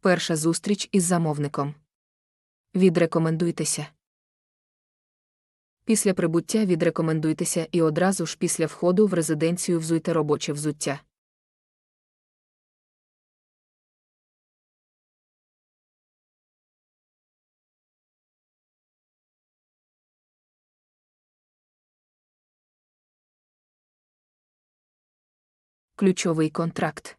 Перша зустріч із замовником. Відрекомендуйтеся. Після прибуття відрекомендуйтеся і одразу ж після входу в резиденцію взуйте робоче взуття. Ключовий контракт.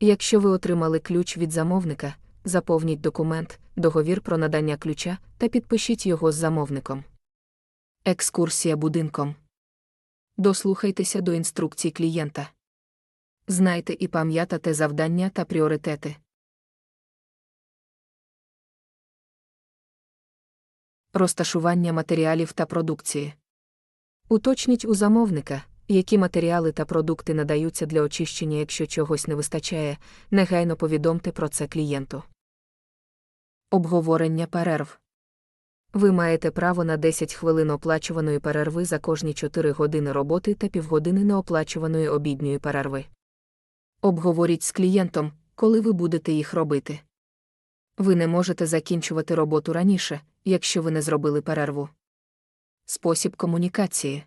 Якщо ви отримали ключ від замовника, заповніть документ, договір про надання ключа та підпишіть його з замовником. Екскурсія будинком. Дослухайтеся до інструкцій клієнта. Знайте і пам'ятайте завдання та пріоритети. Розташування матеріалів та продукції. Уточніть у замовника, які матеріали та продукти надаються для очищення, якщо чогось не вистачає, негайно повідомте про це клієнту. Обговорення перерв. Ви маєте право на 10 хвилин оплачуваної перерви за кожні 4 години роботи та півгодини неоплачуваної обідньої перерви. Обговоріть з клієнтом, коли ви будете їх робити. Ви не можете закінчувати роботу раніше, якщо ви не зробили перерву. Спосіб комунікації.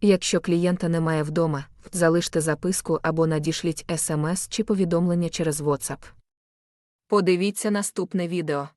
Якщо клієнта немає вдома, залиште записку або надішліть смс чи повідомлення через WhatsApp. Подивіться наступне відео.